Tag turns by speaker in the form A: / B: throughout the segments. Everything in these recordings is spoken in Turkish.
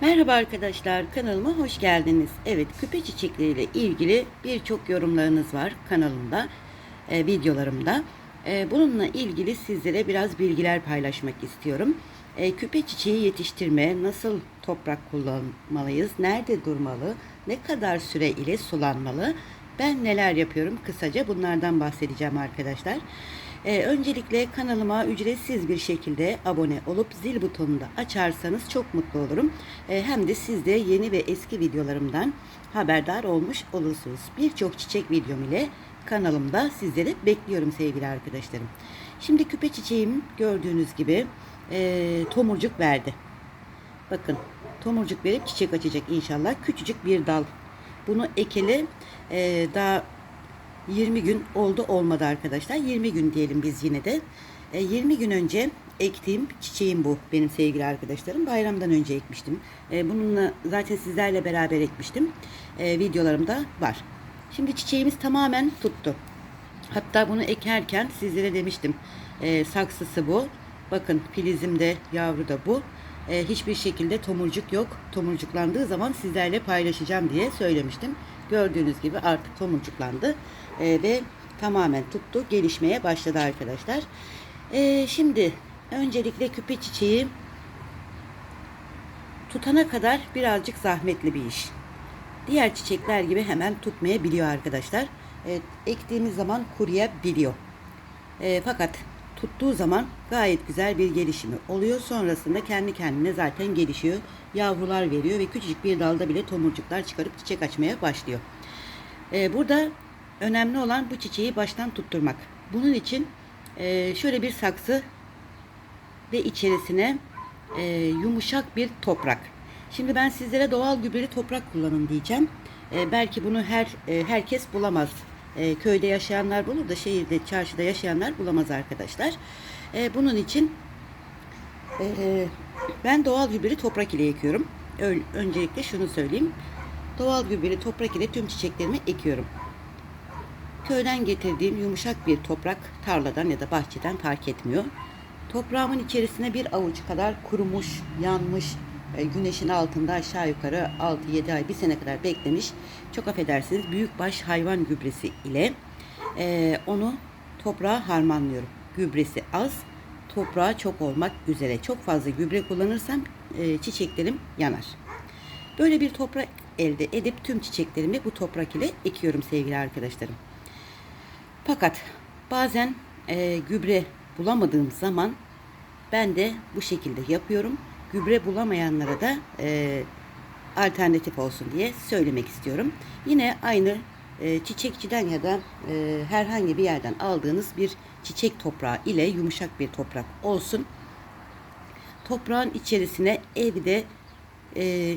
A: Merhaba arkadaşlar, kanalıma hoş geldiniz. Evet, küpe çiçekleriyle ilgili birçok yorumlarınız var kanalımda, e, videolarımda. E, bununla ilgili sizlere biraz bilgiler paylaşmak istiyorum. E, küpe çiçeği yetiştirme, nasıl toprak kullanmalıyız, nerede durmalı, ne kadar süre ile sulanmalı, ben neler yapıyorum kısaca bunlardan bahsedeceğim arkadaşlar. Ee, öncelikle kanalıma ücretsiz bir şekilde abone olup zil butonunu da açarsanız çok mutlu olurum. Ee, hem de siz de yeni ve eski videolarımdan haberdar olmuş olursunuz. Birçok çiçek videom ile kanalımda sizleri bekliyorum sevgili arkadaşlarım. Şimdi küpe çiçeğim gördüğünüz gibi e, tomurcuk verdi. Bakın tomurcuk verip çiçek açacak inşallah. Küçücük bir dal. Bunu ekeli e, daha 20 gün oldu olmadı arkadaşlar. 20 gün diyelim biz yine de. E, 20 gün önce ektiğim çiçeğim bu benim sevgili arkadaşlarım. Bayramdan önce ekmiştim. E, bununla zaten sizlerle beraber ekmiştim. E, videolarımda var. Şimdi çiçeğimiz tamamen tuttu. Hatta bunu ekerken sizlere demiştim. E, saksısı bu. Bakın filizim de yavru da bu. E, hiçbir şekilde tomurcuk yok. Tomurcuklandığı zaman sizlerle paylaşacağım diye söylemiştim. Gördüğünüz gibi artık tomurcuklandı e, ve tamamen tuttu. Gelişmeye başladı arkadaşlar. E, şimdi öncelikle küpe çiçeği tutana kadar birazcık zahmetli bir iş. Diğer çiçekler gibi hemen tutmayabiliyor arkadaşlar. E, ektiğimiz zaman kuruyabiliyor. E, fakat tuttuğu zaman gayet güzel bir gelişimi oluyor. Sonrasında kendi kendine zaten gelişiyor. Yavrular veriyor ve küçücük bir dalda bile tomurcuklar çıkarıp çiçek açmaya başlıyor. Ee, burada önemli olan bu çiçeği baştan tutturmak. Bunun için e, şöyle bir saksı ve içerisine e, yumuşak bir toprak. Şimdi ben sizlere doğal gübreli toprak kullanın diyeceğim. E, belki bunu her e, herkes bulamaz. E, köyde yaşayanlar bulur da şehirde, çarşıda yaşayanlar bulamaz arkadaşlar. E, bunun için e, ben doğal gübreli toprak ile ekiyorum. Ön, öncelikle şunu söyleyeyim. Doğal gübreli toprak ile tüm çiçeklerimi ekiyorum. Köyden getirdiğim yumuşak bir toprak tarladan ya da bahçeden fark etmiyor. Toprağımın içerisine bir avuç kadar kurumuş, yanmış, güneşin altında aşağı yukarı 6-7 ay, bir sene kadar beklemiş. Çok affedersiniz büyükbaş hayvan gübresi ile e, onu toprağa harmanlıyorum. Gübresi az, toprağa çok olmak üzere. Çok fazla gübre kullanırsam e, çiçeklerim yanar. Böyle bir toprak elde edip tüm çiçeklerimi bu toprak ile ekiyorum sevgili arkadaşlarım. Fakat bazen e, gübre bulamadığım zaman ben de bu şekilde yapıyorum. Gübre bulamayanlara da e, alternatif olsun diye söylemek istiyorum. Yine aynı e, çiçekçiden ya da e, herhangi bir yerden aldığınız bir çiçek toprağı ile yumuşak bir toprak olsun. Toprağın içerisine evde e,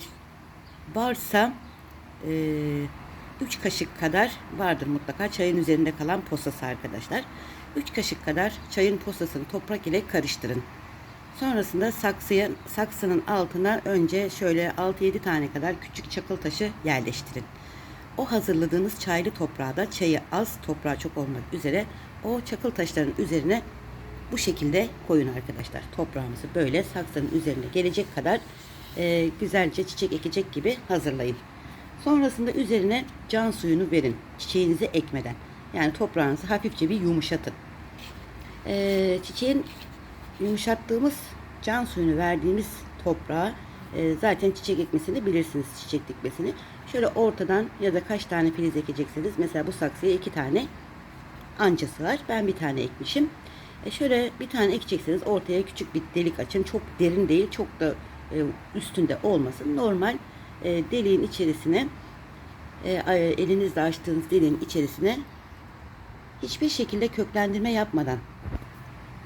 A: varsa e, 3 kaşık kadar vardır mutlaka çayın üzerinde kalan posası arkadaşlar. 3 kaşık kadar çayın posasını toprak ile karıştırın. Sonrasında saksıya, saksının altına önce şöyle 6-7 tane kadar küçük çakıl taşı yerleştirin. O hazırladığınız çaylı toprağa da çayı az, toprağı çok olmak üzere o çakıl taşların üzerine bu şekilde koyun arkadaşlar. Toprağınızı böyle saksının üzerine gelecek kadar e, güzelce çiçek ekecek gibi hazırlayın. Sonrasında üzerine can suyunu verin çiçeğinizi ekmeden. Yani toprağınızı hafifçe bir yumuşatın. E, çiçeğin yumuşattığımız can suyunu verdiğimiz toprağa e, zaten çiçek ekmesini bilirsiniz çiçek dikmesini. Şöyle ortadan ya da kaç tane filiz ekeceksiniz. Mesela bu saksıya iki tane ancası var. Ben bir tane ekmişim. E şöyle bir tane ekecekseniz ortaya küçük bir delik açın. Çok derin değil, çok da e, üstünde olmasın. Normal e, deliğin içerisine e, elinizle açtığınız deliğin içerisine hiçbir şekilde köklendirme yapmadan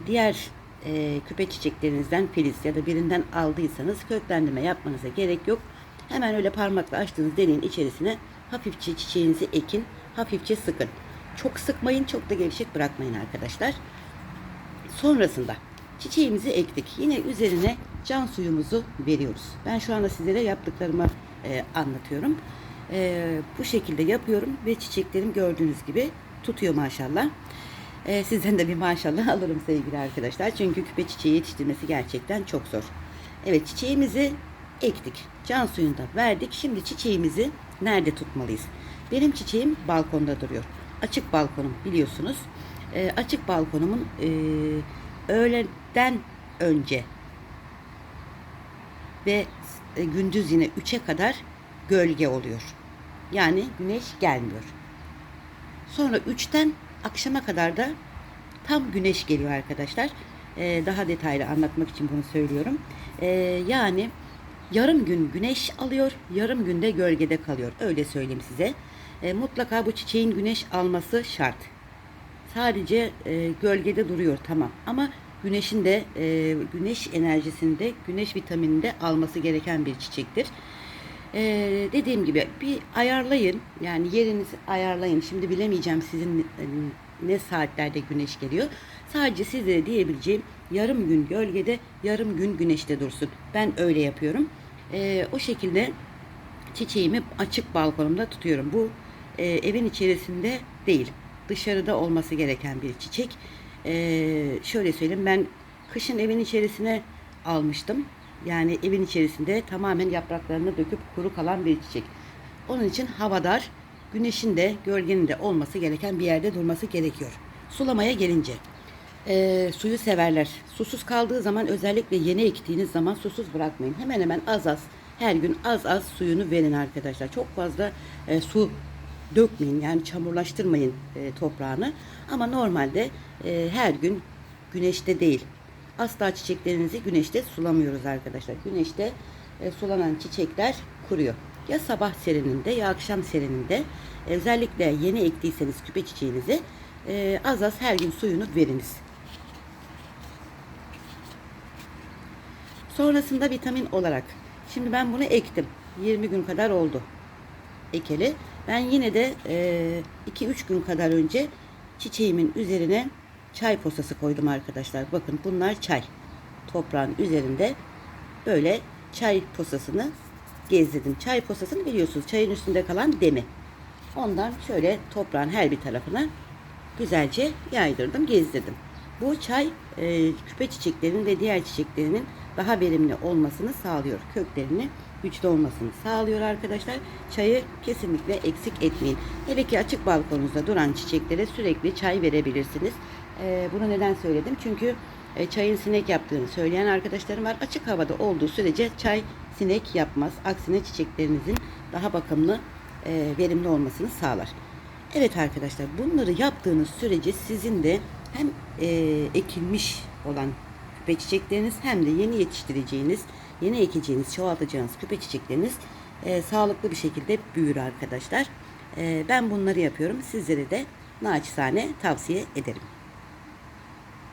A: diğer e, küpe çiçeklerinizden filiz ya da birinden aldıysanız köklendirme yapmanıza gerek yok. Hemen öyle parmakla açtığınız deliğin içerisine hafifçe çiçeğinizi ekin, hafifçe sıkın. Çok sıkmayın, çok da gevşek bırakmayın arkadaşlar. Sonrasında çiçeğimizi ektik. Yine üzerine can suyumuzu veriyoruz. Ben şu anda sizlere yaptıklarımı e, anlatıyorum. E, bu şekilde yapıyorum ve çiçeklerim gördüğünüz gibi tutuyor maşallah. E, sizden de bir maşallah alırım sevgili arkadaşlar. Çünkü küpe çiçeği yetiştirmesi gerçekten çok zor. Evet çiçeğimizi ektik. Can suyunu da verdik. Şimdi çiçeğimizi nerede tutmalıyız? Benim çiçeğim balkonda duruyor. Açık balkonum biliyorsunuz. Ee, açık balkonumun e, öğleden önce ve e, gündüz yine 3'e kadar gölge oluyor. Yani güneş gelmiyor. Sonra 3'ten akşama kadar da tam güneş geliyor arkadaşlar. Ee, daha detaylı anlatmak için bunu söylüyorum. Ee, yani yarım gün güneş alıyor, yarım günde gölgede kalıyor. Öyle söyleyeyim size. Ee, mutlaka bu çiçeğin güneş alması şart. Sadece e, gölgede duruyor tamam ama güneşin de e, güneş enerjisinde güneş vitaminini de alması gereken bir çiçektir. Ee, dediğim gibi bir ayarlayın yani yerinizi ayarlayın. Şimdi bilemeyeceğim sizin e, ne saatlerde güneş geliyor. Sadece size diyebileceğim yarım gün gölgede yarım gün güneşte dursun. Ben öyle yapıyorum. Ee, o şekilde çiçeğimi açık balkonumda tutuyorum. Bu e, evin içerisinde değil, dışarıda olması gereken bir çiçek. Ee, şöyle söyleyeyim, ben kışın evin içerisine almıştım. Yani evin içerisinde tamamen yapraklarını döküp kuru kalan bir çiçek. Onun için havadar, güneşin de gölgenin de olması gereken bir yerde durması gerekiyor. Sulamaya gelince, e, suyu severler. Susuz kaldığı zaman özellikle yeni ektiğiniz zaman susuz bırakmayın. Hemen hemen az az her gün az az suyunu verin arkadaşlar. Çok fazla e, su dökmeyin yani çamurlaştırmayın e, toprağını. Ama normalde e, her gün güneşte değil. Asla çiçeklerinizi güneşte sulamıyoruz arkadaşlar. Güneşte e, sulanan çiçekler kuruyor. Ya sabah serininde ya akşam serininde e, özellikle yeni ektiyseniz küpe çiçeğinizi e, az az her gün suyunu veriniz. Sonrasında vitamin olarak. Şimdi ben bunu ektim. 20 gün kadar oldu. Ekeli. Ben yine de 2-3 gün kadar önce çiçeğimin üzerine çay posası koydum arkadaşlar. Bakın bunlar çay. Toprağın üzerinde böyle çay posasını gezdirdim. Çay posasını biliyorsunuz. Çayın üstünde kalan demi. Ondan şöyle toprağın her bir tarafına güzelce yaydırdım, gezdirdim. Bu çay e, küpe çiçeklerinin ve diğer çiçeklerinin daha verimli olmasını sağlıyor. Köklerini güçlü olmasını sağlıyor arkadaşlar. Çayı kesinlikle eksik etmeyin. Hele ki açık balkonunuzda duran çiçeklere sürekli çay verebilirsiniz. E, bunu neden söyledim? Çünkü e, çayın sinek yaptığını söyleyen arkadaşlarım var. Açık havada olduğu sürece çay sinek yapmaz. Aksine çiçeklerinizin daha bakımlı, e, verimli olmasını sağlar. Evet arkadaşlar bunları yaptığınız sürece sizin de hem e, ekilmiş olan küpe çiçekleriniz hem de yeni yetiştireceğiniz, yeni ekeceğiniz, çoğaltacağınız küpe çiçekleriniz e, sağlıklı bir şekilde büyür arkadaşlar. E, ben bunları yapıyorum. Sizlere de naçizane tavsiye ederim.